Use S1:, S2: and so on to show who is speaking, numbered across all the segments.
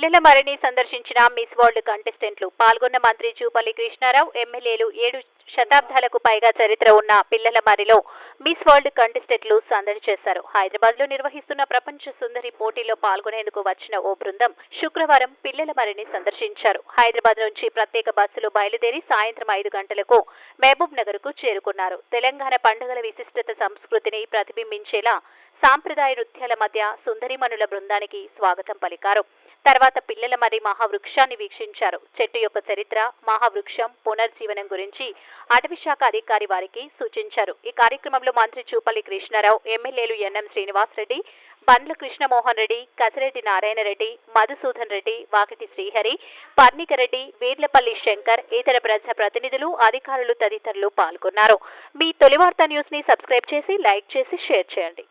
S1: పిల్లల మరిని సందర్శించిన miss world కంటెస్టెంట్లు పాల్గొన్న మంత్రి జూపల్లి కృష్ణారావు ఎమ్మెల్యేలు ఏడు శతాబ్దాలకు పైగా చరిత్ర ఉన్న పిల్లల మరిలో మిస్ వరల్డ్ కంటెస్టెంట్లు సందడి చేశారు. హైదరాబాద్లో నిర్వహిస్తున్న ప్రపంచ సుందరి పోటీలో పాల్గొనేందుకు వచ్చిన ఓ బృందం శుక్రవారం పిల్లల మరిని సందర్శించారు. హైదరాబాద్ నుంచి ప్రత్యేక బస్సులో బయలుదేరి సాయంత్రం ఐదు గంటలకు మహబూబ్ నగర్కు చేరుకున్నారు. తెలంగాణ పండుగల విశిష్టత సంస్కృతిని ప్రతిబింబించేలా సాంప్రదాయ నృత్యాల మధ్య సుందరిమణుల బృందానికి స్వాగతం పలికారు. తర్వాత పిల్లల మరి మహావృక్షాన్ని వీక్షించారు. చెట్టు యొక్క చరిత్ర మహావృక్షం పునర్జీవనం గురించి అటవీ శాఖ అధికారి వారికి సూచించారు. ఈ కార్యక్రమంలో మంత్రి చూపల్లి కృష్ణారావు ఎమ్మెల్యేలు ఎన్ఎం శ్రీనివాసరెడ్డి బండ్ల కృష్ణమోహన్ రెడ్డి కసిరెడ్డి నారాయణ రెడ్డి మధుసూదన్ రెడ్డి వాకిటి శ్రీహరి పర్ణికరెడ్డి వీర్లపల్లి శంకర్ ఇతర ప్రజా ప్రతినిధులు అధికారులు తదితరులు పాల్గొన్నారు. మీ తొలివార్త న్యూస్ని సబ్స్క్రైబ్ చేసి లైక్ చేసి షేర్ చేయండి.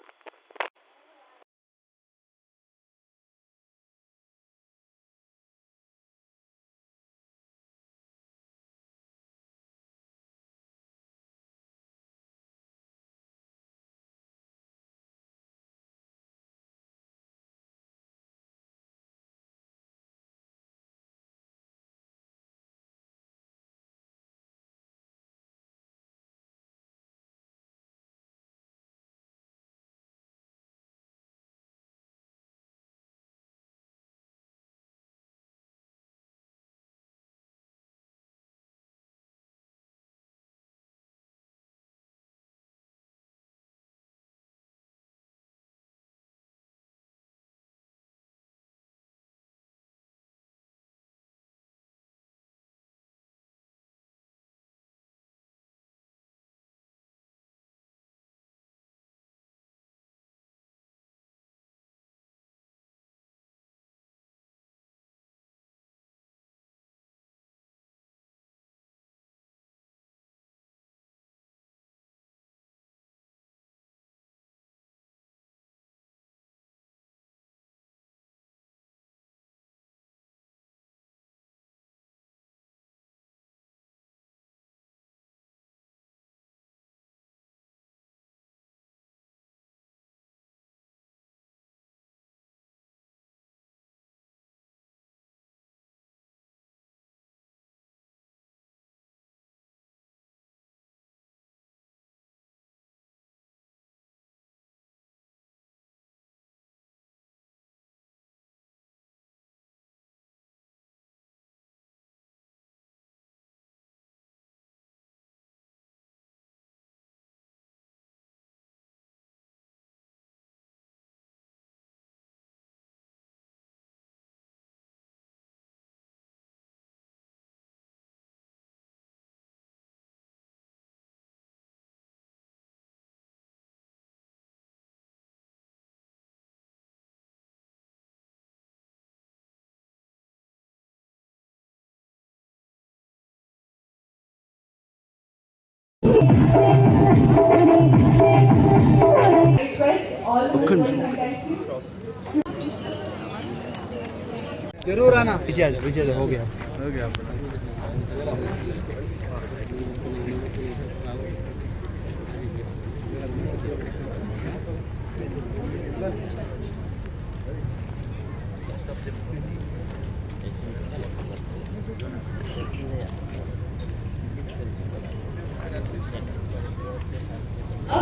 S2: जरूर आना
S3: पीछे आ जाओ पीछे आ जाओ हो गया
S2: हो गया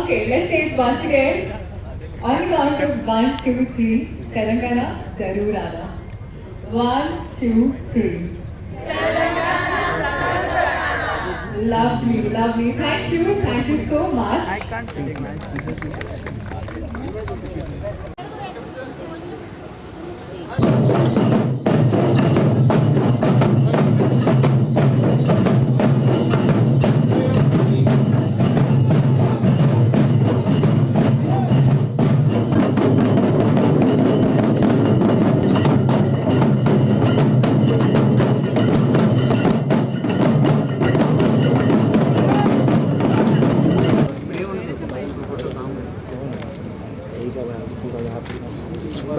S4: Okay, let's say it once again. On count of one, two, three. Telangana, Zarurana. One, two, three. Lovely, lovely. Thank you, thank you so much.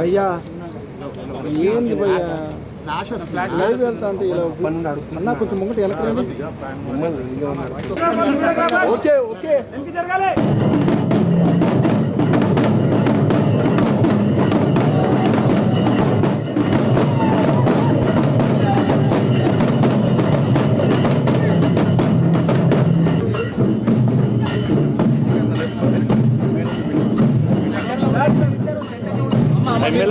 S2: భయ్యా ఏంది భయ్యా? లైవ్ వెళ్తా అంటే ఇలా అన్న కొంచెం ముంగట వెళ్ళకండి okay okay.
S3: Welcome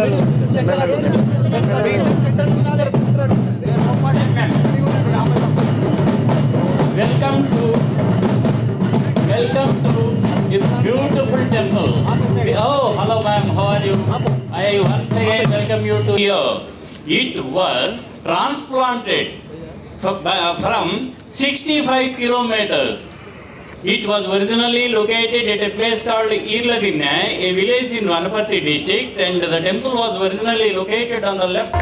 S3: to Welcome to this beautiful temple. Oh, hello ma'am, how are you? I once again welcome you to here. It was transplanted from uh, 65 kilometers. It was originally located at a place called Irladinne, a village in Vanapati district, and the temple was originally located on the left